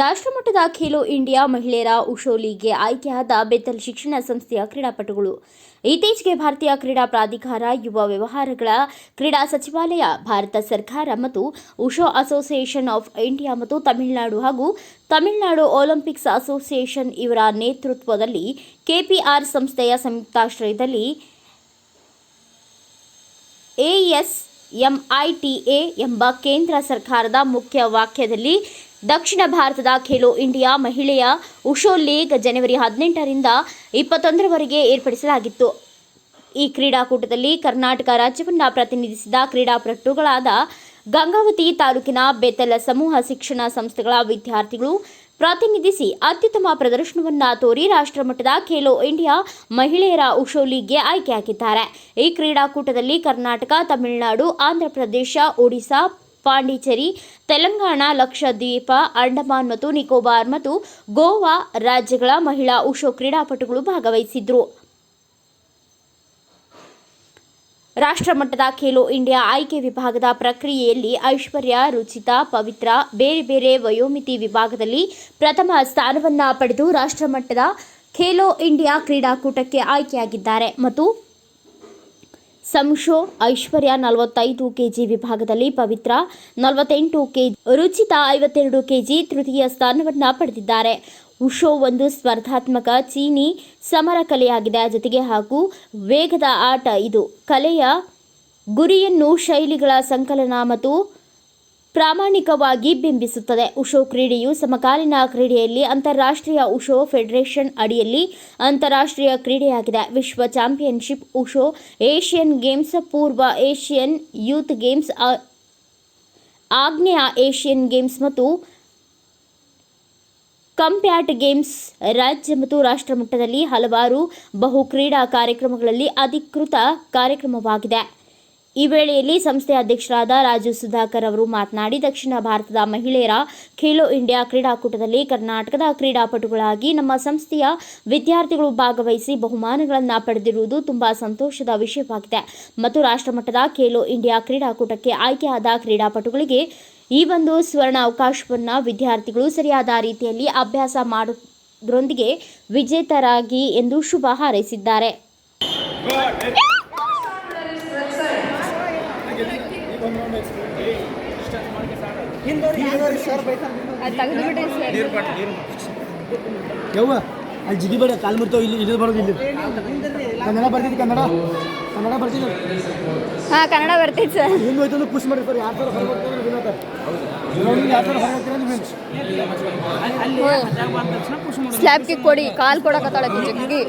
ರಾಷ್ಟ್ರಮಟ್ಟದ ಖೇಲೋ ಇಂಡಿಯಾ ಮಹಿಳೆಯರ ಉಷೋ ಲೀಗ್ಗೆ ಆಯ್ಕೆಯಾದ ಬೆತ್ತಲ್ ಶಿಕ್ಷಣ ಸಂಸ್ಥೆಯ ಕ್ರೀಡಾಪಟುಗಳು. ಇತ್ತೀಚೆಗೆ ಭಾರತೀಯ ಕ್ರೀಡಾ ಪ್ರಾಧಿಕಾರ, ಯುವ ವ್ಯವಹಾರಗಳ ಕ್ರೀಡಾ ಸಚಿವಾಲಯ, ಭಾರತ ಸರ್ಕಾರ ಮತ್ತು ಉಷೋ ಅಸೋಸಿಯೇಷನ್ ಆಫ್ ಇಂಡಿಯಾ ಮತ್ತು ತಮಿಳುನಾಡು ಹಾಗೂ ತಮಿಳುನಾಡು ಒಲಿಂಪಿಕ್ಸ್ ಅಸೋಸಿಯೇಷನ್ ಇವರ ನೇತೃತ್ವದಲ್ಲಿ ಕೆಪಿಆರ್ ಸಂಸ್ಥೆಯ ಸಂಯುಕ್ತಾಶ್ರಯದಲ್ಲಿ ಎಎಸ್ಎಂಐಟಿಎ ಎಂಬ ಕೇಂದ್ರ ಸರ್ಕಾರದ ಮುಖ್ಯ ವಾಕ್ಯದಲ್ಲಿ ದಕ್ಷಿಣ ಭಾರತದ ಖೇಲೋ ಇಂಡಿಯಾ ಮಹಿಳೆಯ ಉಷೋ ಲೀಗ್ ಜನವರಿ ಹದಿನೆಂಟರಿಂದ ಇಪ್ಪತ್ತೊಂದರವರೆಗೆ ಏರ್ಪಡಿಸಲಾಗಿತ್ತು. ಈ ಕ್ರೀಡಾಕೂಟದಲ್ಲಿ ಕರ್ನಾಟಕ ರಾಜ್ಯವನ್ನು ಪ್ರತಿನಿಧಿಸಿದ ಕ್ರೀಡಾಪಟುಗಳಾದ ಗಂಗಾವತಿ ತಾಲೂಕಿನ ಬೆತ್ತಲ ಸಮೂಹ ಶಿಕ್ಷಣ ಸಂಸ್ಥೆಗಳ ವಿದ್ಯಾರ್ಥಿಗಳು ಪ್ರತಿನಿಧಿಸಿ ಅತ್ಯುತ್ತಮ ಪ್ರದರ್ಶನವನ್ನ ತೋರಿ ರಾಷ್ಟ್ರಮಟ್ಟದ ಖೇಲೋ ಇಂಡಿಯಾ ಮಹಿಳೆಯರ ಉಷೋ ಲೀಗ್ಗೆ ಆಯ್ಕೆಯಾಗಿದ್ದಾರೆ ಈ ಕ್ರೀಡಾಕೂಟದಲ್ಲಿ ಕರ್ನಾಟಕ, ತಮಿಳುನಾಡು, ಆಂಧ್ರಪ್ರದೇಶ, ಒಡಿಶಾ, ಪಾಂಡಿಚೇರಿ, ತೆಲಂಗಾಣ, ಲಕ್ಷದ್ವೀಪ, ಅಂಡಮಾನ್ ಮತ್ತು ನಿಕೋಬಾರ್ ಮತ್ತು ಗೋವಾ ರಾಜ್ಯಗಳ ಮಹಿಳಾ ಉಷೋ ಕ್ರೀಡಾಪಟುಗಳು ಭಾಗವಹಿಸಿದ್ರು. ರಾಷ್ಟ್ರಮಟ್ಟದ ಖೇಲೋ ಇಂಡಿಯಾ ಆಯ್ಕೆ ವಿಭಾಗದ ಪ್ರಕ್ರಿಯೆಯಲ್ಲಿ ಐಶ್ವರ್ಯ, ರುಚಿತ, ಪವಿತ್ರ, ಬೇರೆ ಬೇರೆ ವಯೋಮಿತಿ ವಿಭಾಗದಲ್ಲಿ ಪ್ರಥಮ ಸ್ಥಾನವನ್ನ ಪಡೆದು ರಾಷ್ಟ್ರಮಟ್ಟದ ಖೇಲೋ ಇಂಡಿಯಾ ಕ್ರೀಡಾಕೂಟಕ್ಕೆ ಆಯ್ಕೆಯಾಗಿದ್ದಾರೆ. ಮತ್ತು ಸಂಶೋ, ಐಶ್ವರ್ಯ, ನಲವತ್ತೈದು ಕೆಜಿ ವಿಭಾಗದಲ್ಲಿ ಪವಿತ್ರ, ನಲವತ್ತೆಂಟು ಕೆಜಿ, ರುಚಿತ, ಐವತ್ತೆರಡು ಕೆಜಿ ತೃತೀಯ ಸ್ಥಾನವನ್ನು ಪಡೆದಿದ್ದಾರೆ. ಉಷೋ ಒಂದು ಸ್ಪರ್ಧಾತ್ಮಕ ಚೀನಿ ಸಮರ ಕಲೆಯಾಗಿದೆ. ಜೊತೆಗೆ ಹಾಗೂ ವೇಗದ ಆಟ ಇದು. ಕಲೆಯ ಗುರಿಯನ್ನು ಶೈಲಿಗಳ ಸಂಕಲನ ಮತ್ತು ಪ್ರಾಮಾಣಿಕವಾಗಿ ಬಿಂಬಿಸುತ್ತದೆ. ಉಷೋ ಕ್ರೀಡೆಯು ಸಮಕಾಲೀನ ಕ್ರೀಡೆಯಲ್ಲಿ ಅಂತಾರಾಷ್ಟ್ರೀಯ ಉಷೋ ಫೆಡರೇಷನ್ ಅಡಿಯಲ್ಲಿ ಅಂತಾರಾಷ್ಟ್ರೀಯ ಕ್ರೀಡೆಯಾಗಿದೆ. ವಿಶ್ವ ಚಾಂಪಿಯನ್ಶಿಪ್ ಉಷೋ ಏಷ್ಯನ್ ಗೇಮ್ಸ್, ಪೂರ್ವ ಏಷ್ಯನ್ ಯೂತ್ ಗೇಮ್ಸ್ ಆಗ್ನೇಯ ಏಷ್ಯನ್ ಗೇಮ್ಸ್ ಮತ್ತು ಕಂಪ್ಯಾಟ್ ಗೇಮ್ಸ್ ರಾಜ್ಯ ಮತ್ತು ರಾಷ್ಟ್ರ ಮಟ್ಟದಲ್ಲಿ ಹಲವಾರು ಬಹು ಕ್ರೀಡಾ ಕಾರ್ಯಕ್ರಮಗಳಲ್ಲಿ ಅಧಿಕೃತ ಕಾರ್ಯಕ್ರಮವಾಗಿದೆ. ಈ ವೇಳೆಯಲ್ಲಿ ಸಂಸ್ಥೆಯ ಅಧ್ಯಕ್ಷರಾದ ರಾಜು ಸುಧಾಕರ್ ಅವರು ಮಾತನಾಡಿ, ದಕ್ಷಿಣ ಭಾರತದ ಮಹಿಳೆಯರ ಖೇಲೋ ಇಂಡಿಯಾ ಕ್ರೀಡಾಕೂಟದಲ್ಲಿ ಕರ್ನಾಟಕದ ಕ್ರೀಡಾಪಟುಗಳಾಗಿ ನಮ್ಮ ಸಂಸ್ಥೆಯ ವಿದ್ಯಾರ್ಥಿಗಳು ಭಾಗವಹಿಸಿ ಬಹುಮಾನಗಳನ್ನು ಪಡೆದಿರುವುದು ತುಂಬ ಸಂತೋಷದ ವಿಷಯವಾಗಿದೆ. ಮತ್ತು ರಾಷ್ಟ್ರಮಟ್ಟದ ಖೇಲೋ ಇಂಡಿಯಾ ಕ್ರೀಡಾಕೂಟಕ್ಕೆ ಆಯ್ಕೆಯಾದ ಕ್ರೀಡಾಪಟುಗಳಿಗೆ ಈ ಒಂದು ಸ್ವರ್ಣ ಅವಕಾಶವನ್ನು ವಿದ್ಯಾರ್ಥಿಗಳು ಸರಿಯಾದ ರೀತಿಯಲ್ಲಿ ಅಭ್ಯಾಸ ಮಾಡೋದ್ರೊಂದಿಗೆ ವಿಜೇತರಾಗಿ ಎಂದು ಶುಭ ಹಾರೈಸಿದ್ದಾರೆ. ಅಲ್ಲಿ ಜಿಗಿಬೇಡ ಕಾಲು ಮುರ್ತಾವ ಇಲ್ಲಿ ಇಲ್ಲಿ ಬರೋದು ಇಲ್ಲಿ. ಕನ್ನಡ ಬರ್ತಿದ್ದೆ ಕನ್ನಡ. ಕನ್ನಡ ಬರ್ತೀನಿ ಹಾ ಕನ್ನಡ ಬರ್ತೈತೆ ಸರ್. ಹಿಂಗೆ ಹೋಯ್ತು ಖುಷಿ ಮಾಡಿ ಸರ್ ಯಾರು ಥರ ಹೊರಗೆ ಹೊರಗೆ ಬರ್ತೀರ ಕಿಕ್ ಕೊಡಿ ಕಾಲ್ ಕೊಡಕತ್ತಾಳ ಜಗ್ಗಿ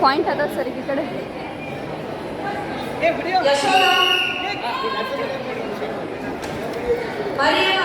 ಪಾಯಿಂಟ್ ಅದ ಸರ್ ಈ ಕಡೆ ಏ